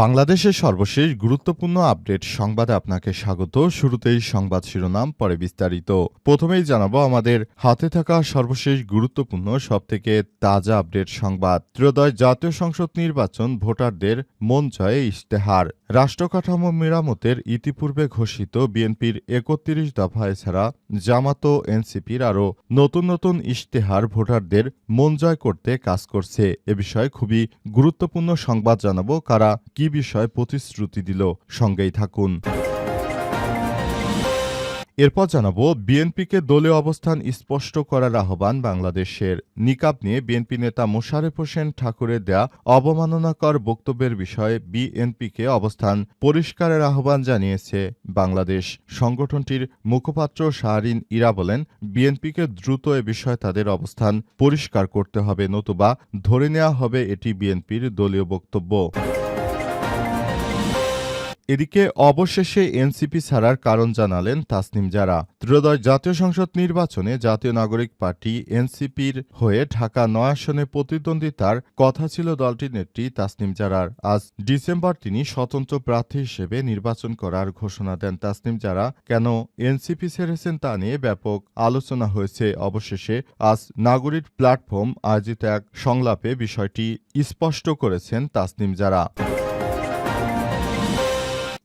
বাংলাদেশের সর্বশেষ গুরুত্বপূর্ণ আপডেট সংবাদে আপনাকে স্বাগত। শুরুতেই সংবাদ শিরোনাম, পরে বিস্তারিত। প্রথমেই জানাব আমাদের হাতে থাকা সর্বশেষ গুরুত্বপূর্ণ, সবথেকে তাজা আপডেট সংবাদ। ত্রয়োদশ জাতীয় সংসদ নির্বাচন, ভোটারদের মন জয়ে ইশতেহার। রাষ্ট্রকাঠামো মেরামতের ইতিপূর্বে ঘোষিত বিএনপির একত্রিশ দফা, এছাড়া জামাত এনসিপির আরও নতুন নতুন ইশতেহার ভোটারদের মন জয় করতে কাজ করছে। এ বিষয়ে খুবই গুরুত্বপূর্ণ সংবাদ জানাব কারা কি বিষয়ে প্রতিশ্রুতি দিল? সঙ্গেই থাকুন। এরপর জানাব, বিএনপিকে দলীয় অবস্থান স্পষ্ট করার আহ্বান বাংলাদেশের। নিকাব নিয়ে বিএনপি নেতা মোশারেফ হোসেন ঠাকুরের দেয়া অবমাননাকর বক্তব্যের বিষয়ে বিএনপিকে অবস্থান পরিষ্কারের আহ্বান জানিয়েছে বাংলাদেশ। সংগঠনটির মুখপাত্র শাহরিন ইরা বলেন, বিএনপিকে দ্রুত এ বিষয়ে তাদের অবস্থান পরিষ্কার করতে হবে, নতুবা ধরে নেওয়া হবে এটি বিএনপির দলীয় বক্তব্য। এদিকে অবশেষে এনসিপি ছাড়ার কারণ জানালেন তাসনিম জারা। ত্রয়োদশ জাতীয় সংসদ নির্বাচনে জাতীয় নাগরিক পার্টি এনসিপির হয়ে ঢাকা নয় আসনে প্রতিদ্বন্দ্বিতার কথা ছিল দলটির নেত্রী তাসনিম জারার। আজ ডিসেম্বর তিনি স্বতন্ত্র প্রার্থী হিসেবে নির্বাচন করার ঘোষণা দেন তাসনিম জারা। কেন এনসিপি ছেড়েছেন তা নিয়ে ব্যাপক আলোচনা হয়েছে। অবশেষে আজ নাগরিক প্ল্যাটফর্ম আয়োজিত এক সংলাপে বিষয়টি স্পষ্ট করেছেন তাসনিম জারা।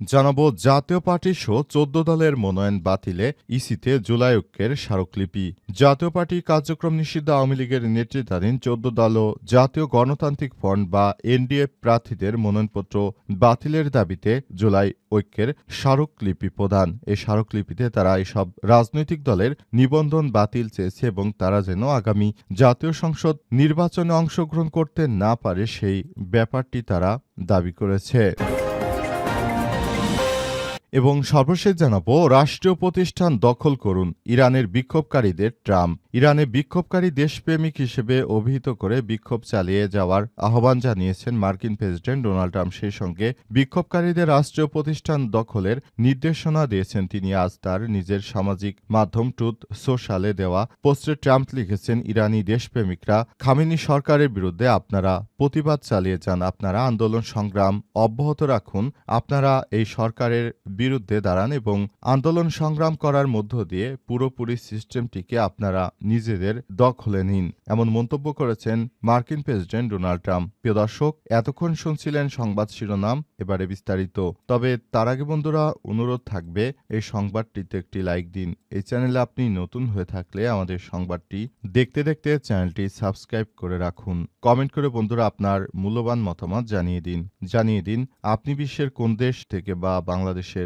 জানাব, জাতীয় পার্টি সহ চোদ্দ দলের মনোনয়ন বাতিলে ইসিতে জুলাই ঐক্যের স্মারকলিপি। জাতীয় পার্টি কার্যক্রম নিষিদ্ধ আওয়ামী লীগের নেতৃত্বাধীন চোদ্দ দল ও জাতীয় গণতান্ত্রিক ফ্রন্ট বা এনডিএ প্রার্থীদের মনোনয়নপত্র বাতিলের দাবিতে জুলাই ঐক্যের স্মারকলিপি প্রদান। এই স্মারকলিপিতে তারা এসব রাজনৈতিক দলের নিবন্ধন বাতিল চেয়েছে এবং তারা যেন আগামী জাতীয় সংসদ নির্বাচনে অংশগ্রহণ করতে না পারে সেই ব্যাপারটি তারা দাবি করেছে। এবং সর্বশেষ জানাব, রাষ্ট্রীয় প্রতিষ্ঠান দখল করুন, ইরানের বিক্ষোভকারীদের ট্রাম্প ইরানে বিক্ষোভকারী দেশপ্রেমিক হিসেবে অভিহিত করে বিক্ষোভ চালিয়ে যাওয়ার আহ্বান জানিয়েছেন মার্কিন প্রেসিডেন্ট ডোনাল্ড ট্রাম্প। সেই সঙ্গে বিক্ষোভকারীদের রাষ্ট্রীয় প্রতিষ্ঠান দখলের নির্দেশনা দিয়েছেন তিনি। আজ তার নিজের সামাজিক মাধ্যম ট্রুথ সোশ্যালে দেওয়া পোস্টে ট্রাম্প লিখেছেন, ইরানি দেশপ্রেমিকরা খামিনি সরকারের বিরুদ্ধে আপনারা প্রতিবাদ চালিয়ে যান, আপনারা আন্দোলন সংগ্রাম অব্যাহত রাখুন, আপনারা এই সরকারের বিরুদ্ধে দাঁড়ান এবং আন্দোলন সংগ্রাম করার মধ্য দিয়ে পুরোপুরি সিস্টেমটিকে আপনারা নিজেদের দখলে নিন, এমন মন্তব্য করেছেন মার্কিন প্রেসিডেন্ট ডোনাল্ড ট্রাম্প। প্রিয় দর্শক, এতক্ষণ শুনছিলেন সংবাদ শিরোনাম, এবারে বিস্তারিত। তবে তার আগে বন্ধুরা, অনুরোধ থাকবে, এই সংবাদটিতে একটি লাইক দিন। এই চ্যানেলে আপনি নতুন হয়ে থাকলে আমাদের সংবাদটি দেখতে দেখতে চ্যানেলটি সাবস্ক্রাইব করে রাখুন। কমেন্ট করে বন্ধুরা আপনার মূল্যবান মতামত জানিয়ে দিন। জানিয়ে দিন, আপনি বিশ্বের কোন দেশ থেকে বা বাংলাদেশের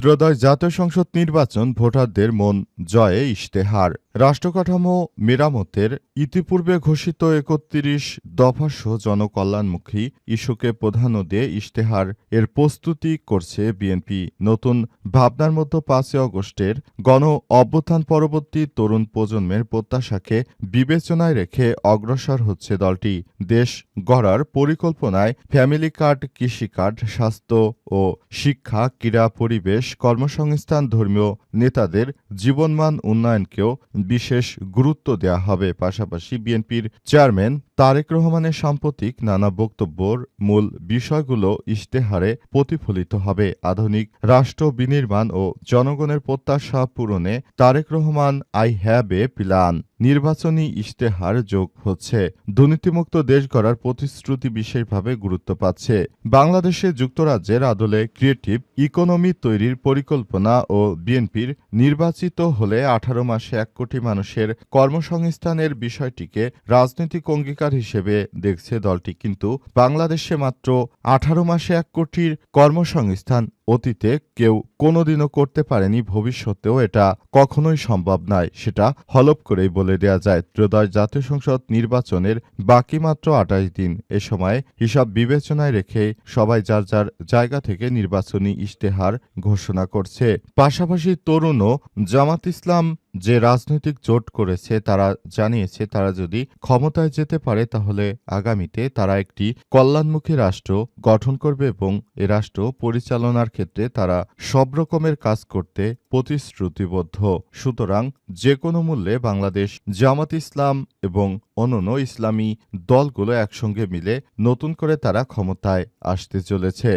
ত্রয়োদশ জাতীয় সংসদ নির্বাচন ভোটারদের মন জয়ে ইশতেহার। রাষ্ট্রকাঠামো মেরামতের ইতিপূর্বে ঘোষিত একত্রিশ দফাসহ জনকল্যাণমুখী ইস্যুকে প্রাধান্য দিয়ে ইশতেহার এর প্রস্তুতি করছে বিএনপি। নতুন ভাবনার মধ্যে পাঁচই অগস্টের গণ অভ্যুত্থান পরবর্তী তরুণ প্রজন্মের প্রত্যাশাকে বিবেচনায় রেখে অগ্রসর হচ্ছে দলটি। দেশ গড়ার পরিকল্পনায় ফ্যামিলি কার্ড, কৃষি কার্ড, স্বাস্থ্য ও শিক্ষা, ক্রীড়া, পরিবেশ কর্মসংস্থান ধর্মীয় নেতাদের জীবনমান উন্নয়নকেও বিশেষ গুরুত্ব দেওয়া হবে। পাশাপাশি বিএনপির চেয়ারম্যান তারেক রহমানের সাম্প্রতিক নানা বক্তব্যর মূল বিষয়গুলো ইশতেহারে প্রতিফলিত হবে। আধুনিক রাষ্ট্র বিনির্মাণ ও জনগণের প্রত্যাশা পূরণে Tarek Rahman I have a plan. নির্বাচনী ইশতেহার যোগ হচ্ছে। দুর্নীতিমুক্ত দেশ গড়ার প্রতিশ্রুতি বিশেষভাবে গুরুত্ব পাচ্ছে। বাংলাদেশে যুক্তরাজ্যের আদলে ক্রিয়েটিভ ইকোনমি তৈরির পরিকল্পনা ও বিএনপির নির্বাচিত হলে আঠারো মাসে এক কোটি মানুষের কর্মসংস্থানের বিষয়টিকে রাজনৈতিক অঙ্গীকার হিসেবে দেখছে দলটি। কিন্তু বাংলাদেশে মাত্র আঠারো মাসে এক কোটির কর্মসংস্থান অতীতে কেউ কোনোদিনও করতে পারেনি, ভবিষ্যতেও এটা কখনোই সম্ভব নয়, সেটা হলপ করেই বলে দেয়া যায়। ত্রয়োদশ জাতীয় সংসদ নির্বাচনের বাকি মাত্র আঠাশ দিন, এ সময় হিসাব বিবেচনায় রেখে সবাই যার যার জায়গা থেকে নির্বাচনী ইশতেহার ঘোষণা করছে। পাশাপাশি তরুণও জামাত ইসলাম যে রাজনৈতিক জোট করেছে, তারা জানিয়েছে তারা যদি ক্ষমতায় যেতে পারে, তাহলে আগামীতে তারা একটি কল্যাণমুখী রাষ্ট্র গঠন করবে এবং এ রাষ্ট্র পরিচালনার ক্ষেত্রে তারা সব রকমের কাজ করতে প্রতিশ্রুতিবদ্ধ। সুতরাং যে কোনো মূল্যে বাংলাদেশ, জামাত ইসলাম এবং অন্যান্য ইসলামী দলগুলো একসঙ্গে মিলে নতুন করে তারা ক্ষমতায় আসতে চলেছে।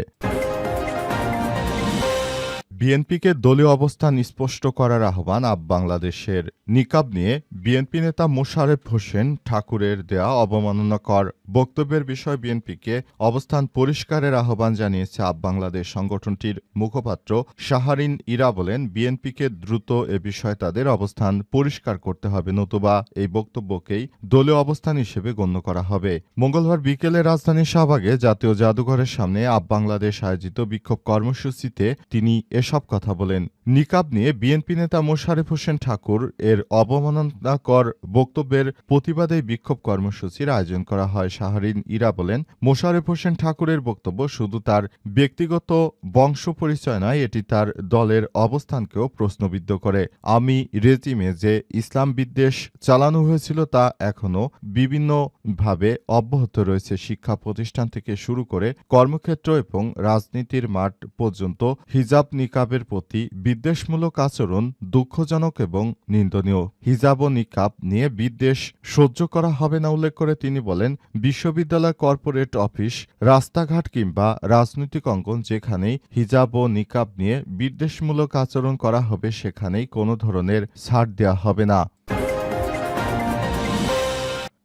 বিএনপিকে দলীয় অবস্থান স্পষ্ট করার আহ্বান আপ বাংলাদেশের নিকাব নিয়ে বিএনপি নেতা মোশারেফ হোসেন ঠাকুরের দেয়া অবমাননাকর বক্তব্যের বিষয়ে বিএনপিকে অবস্থান পরিষ্কারের আহ্বান জানিয়েছে আপ বাংলাদেশ সংগঠনটির মুখপাত্র শাহারিন ইরা বলেন, বিএনপিকে দ্রুত এ বিষয়ে তাদের অবস্থান পরিষ্কার করতে হবে, নতুবা এই বক্তব্যকেই দলীয় অবস্থান হিসেবে গণ্য করা হবে। মঙ্গলবার বিকেলে রাজধানী শাহবাগে জাতীয় জাদুঘরের সামনে আপ বাংলাদেশ আয়োজিত বিক্ষোভ কর্মসূচিতে তিনি এসব কথা বলেন। নিকাব নিয়ে বিএনপি নেতা মোশারেফ হোসেন ঠাকুর এর অবমাননাকর বক্তব্যের প্রতিবাদে বিক্ষোভ কর্মসূচির আয়োজন করা হয়, শাহরিন ইরা বলেন। মোশারেফ হোসেন ঠাকুরের বক্তব্য শুধু তার ব্যক্তিগত বংশ পরিচয় নয়, এটি তার দলের অবস্থানকেও প্রশ্নবিদ্ধ করে। আমি রেজিমে যে ইসলাম বিদ্বেষ চালানো হয়েছিল তা এখনও বিভিন্নভাবে অব্যাহত রয়েছে। শিক্ষা প্রতিষ্ঠান থেকে শুরু করে কর্মক্ষেত্র এবং রাজনীতির মাঠ পর্যন্ত হিজাব নিকাবের প্রতি বিদ্বেষমূলক আচরণ দুঃখজনক এবং নিন্দনীয়। হিজাব ও নিকাব নিয়ে বিদ্বেষ সহ্য করা হবে না উল্লেখ করে তিনি বলেন, বিশ্ববিদ্যালয় কর্পোরেট অফিস, রাস্তাঘাট কিংবা রাজনৈতিক অঙ্গন যেখানেই হিজাব ও নিকাব নিয়ে বিদ্বেষমূলক আচরণ করা হবে সেখানেই কোনো ধরনের ছাড় দেওয়া হবে না।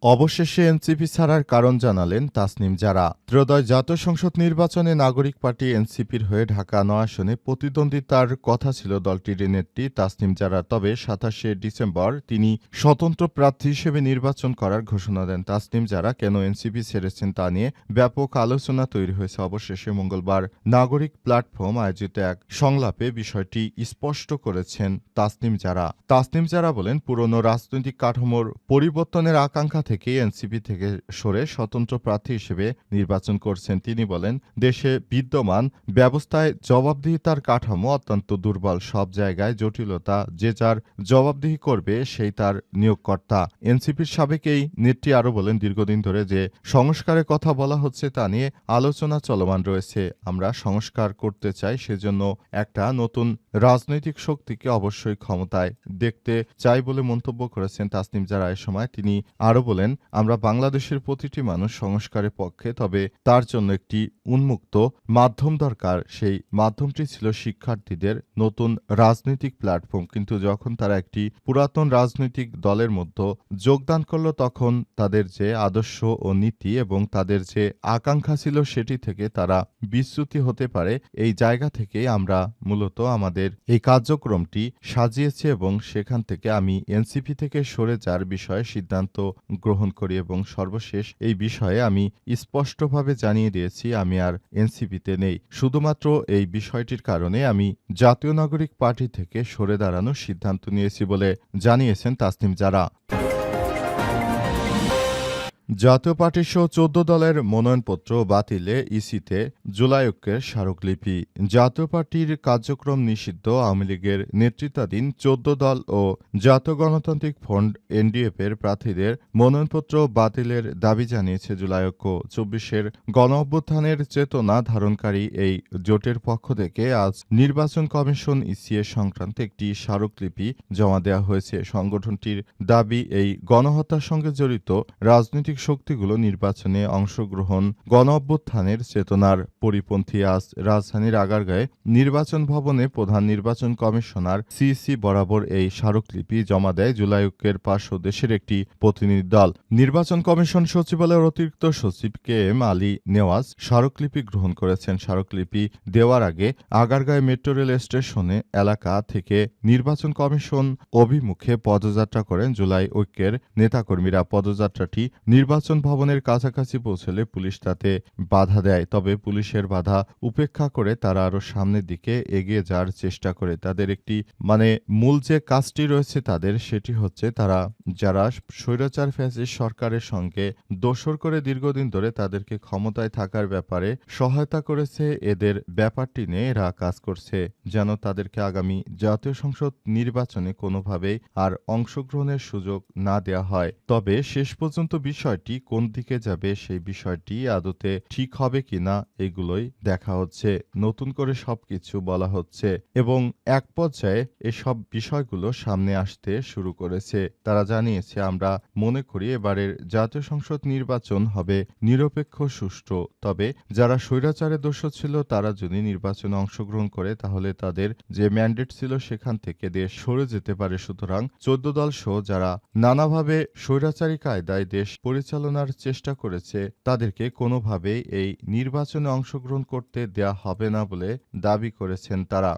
অবশেষে এনসিপি ছাড়ার কারণ জানালেন তাসনিম জারা। ত্রয়োদশ জাতীয় সংসদ নির্বাচনে নাগরিক পার্টি এনসিপির হয়ে ঢাকা নয় আসনে প্রতিদ্বন্দ্বিতার কথা ছিল দলটির নেত্রী তাসনিম জারা। তবে সাতাশে ডিসেম্বর তিনি স্বতন্ত্র প্রার্থী হিসেবে নির্বাচন করার ঘোষণা দেন। তাসনিম জারা কেন এনসিপি ছেড়েছেন তা নিয়ে ব্যাপক আলোচনা তৈরি হয়েছে অবশেষে মঙ্গলবার। নাগরিক প্ল্যাটফর্ম আয়োজিত এক সংলাপে বিষয়টি স্পষ্ট করেছেন তাসনিম জারা। তাসনিম জারা বলেন, পুরনো রাজনৈতিক কাঠামোর পরিবর্তনের আকাঙ্ক্ষা থেকে এনসিপি থেকে সরে স্বতন্ত্র প্রার্থী হিসেবে নির্বাচন করছেন তিনি বলেন, দেশে বিদ্যমান ব্যবস্থায় জবাবদিহিতার কাঠামো অত্যন্ত দুর্বল। সব জায়গায় জটিলতা, যে যার জবাবদিহি করবে সেই তার নিয়োগকর্তা। এনসিপির সাবেক এই নেত্রী আরও বলেন, দীর্ঘদিন ধরে যে সংস্কারের কথা বলা হচ্ছে তা নিয়ে আলোচনা চলমান রয়েছে। আমরা সংস্কার করতে চাই সেজন্য একটা নতুন রাজনৈতিক শক্তিকে অবশ্যই ক্ষমতায় দেখতে চাই বলে মন্তব্য করেছেন তাসনিম জারা এ সময় তিনি আরও বলেন আমরা বাংলাদেশের প্রতিটি মানুষ সংস্কারের পক্ষে, তবে তার জন্য একটি উন্মুক্ত মাধ্যম দরকার। সেই মাধ্যমটি ছিল শিক্ষার্থীদের নতুন রাজনৈতিক প্ল্যাটফর্ম। কিন্তু যখন তারা একটি পুরাতন রাজনৈতিক দলের মধ্যে যোগদান করল, তখন তাদের যে আদর্শ ও নীতি এবং তাদের যে আকাঙ্ক্ষা ছিল, সেটি থেকে তারা বিচ্যুতি হতে পারে। এই জায়গা থেকে আমরা মূলত আমাদের এই কার্যক্রমটি সাজিয়েছি এবং সেখান থেকে আমি এনসিপি থেকে সরে যাওয়ার বিষয়ে সিদ্ধান্ত গ্রহণ করি এবং সর্বশেষ এই বিষয়ে আমি স্পষ্টভাবে জানিয়ে দিয়েছি, আমি আর এনসিপিতে নেই। শুধুমাত্র এই বিষয়টির কারণে আমি জাতীয় নাগরিক পার্টি থেকে সরে দাঁড়ানোর সিদ্ধান্ত নিয়েছি বলে জানিয়েছেন তাসনিম জারা। জাতীয় পার্টির সহ চোদ্দ দলের মনোনয়নপত্র বাতিলে ইসিতে জুলাই ঐক্যের স্মারকলিপি। জাতীয় পার্টির কার্যক্রম নিষিদ্ধ আওয়ামী লীগের নেতৃত্বাধীন চোদ্দ দল ও জাতীয় গণতান্ত্রিক ফ্রন্ট এনডিএফ এর প্রার্থীদের মনোনয়নপত্র বাতিলের দাবি জানিয়েছে জুলাই ঐক্য। চব্বিশের গণ অভ্যুত্থানের চেতনা ধারণকারী এই জোটের পক্ষ থেকে আজ নির্বাচন কমিশন ইসিএ সংক্রান্ত একটি স্মারকলিপি জমা দেওয়া হয়েছে। সংগঠনটির দাবি, এই গণহত্যার সঙ্গে জড়িত রাজনৈতিক শক্তিগুলো নির্বাচনে অংশগ্রহণ গণ অভ্যুত্থানের চেতনার পরিপন্থী আজ রাজধানীর আগারগাঁয়ে নির্বাচন ভবনে প্রধান নির্বাচন কমিশনার সিসি বরাবর এই স্মারকলিপি জমা দেয় জুলাই ঐক্যের দেশের একটি প্রতিনিধি দল। নির্বাচন কমিশন সচিবালয়ের অতিরিক্ত সচিব কে এম আলী নেওয়াজ স্মারকলিপি গ্রহণ করেছেন। স্মারকলিপি দেওয়ার আগে আগারগাঁয় মেট্রো রেল স্টেশনে এলাকা থেকে নির্বাচন কমিশন অভিমুখে পদযাত্রা করেন জুলাই ঐক্যের নেতাকর্মীরা। পদযাত্রাটি নির্বাচন নির্বাচন ভবনের কাছাকাছি পৌঁছলে পুলিশ তাতে বাধা দেয়, তবে পুলিশের বাধা উপেক্ষা করে তারা আরও সামনের দিকে এগিয়ে যাওয়ার চেষ্টা করে। তাদের একটি মানে মূল যে কাজটি রয়েছে তাদের, সেটি হচ্ছে তারা যারা স্বৈরাচার ফ্যাসিস্ট সরকারের সঙ্গে দোসর করে দীর্ঘদিন ধরে তাদেরকে ক্ষমতায় থাকার ব্যাপারে সহায়তা করেছে, এদের ব্যাপারটি নিয়ে এরা কাজ করছে, যেন তাদেরকে আগামী জাতীয় সংসদ নির্বাচনে কোনোভাবেই আর অংশগ্রহণের সুযোগ না দেয়া হয়। তবে শেষ পর্যন্ত বিষয়টি কোন দিকে যাবে সেই বিষয়টি আদতে ঠিক হবে কিনা এগুলোই দেখা হচ্ছে। নতুন করে সবকিছু বলা হচ্ছে এবং এক পর্যায়ে এসব বিষয়গুলো সামনে আসতে শুরু করেছে। তারা জানিয়েছে, আমরা মনে করি এবারের জাতীয় সংসদ নির্বাচন হবে নিরপেক্ষ, সুষ্ঠু। তবে যারা স্বৈরাচারে দোষ ছিল, তারা যদি নির্বাচনে অংশগ্রহণ করে, তাহলে তাদের যে ম্যান্ডেট ছিল সেখান থেকে দেশ সরে যেতে পারে। সুতরাং চোদ্দ দল সহ যারা নানাভাবে স্বৈরাচারী কায়দায় দেশ পরিচালনার চেষ্টা করেছে, তাদেরকে কোনোভাবেই এই নির্বাচনে অংশগ্রহণ করতে দেয়া হবে না বলে দাবি করেছেন তারা।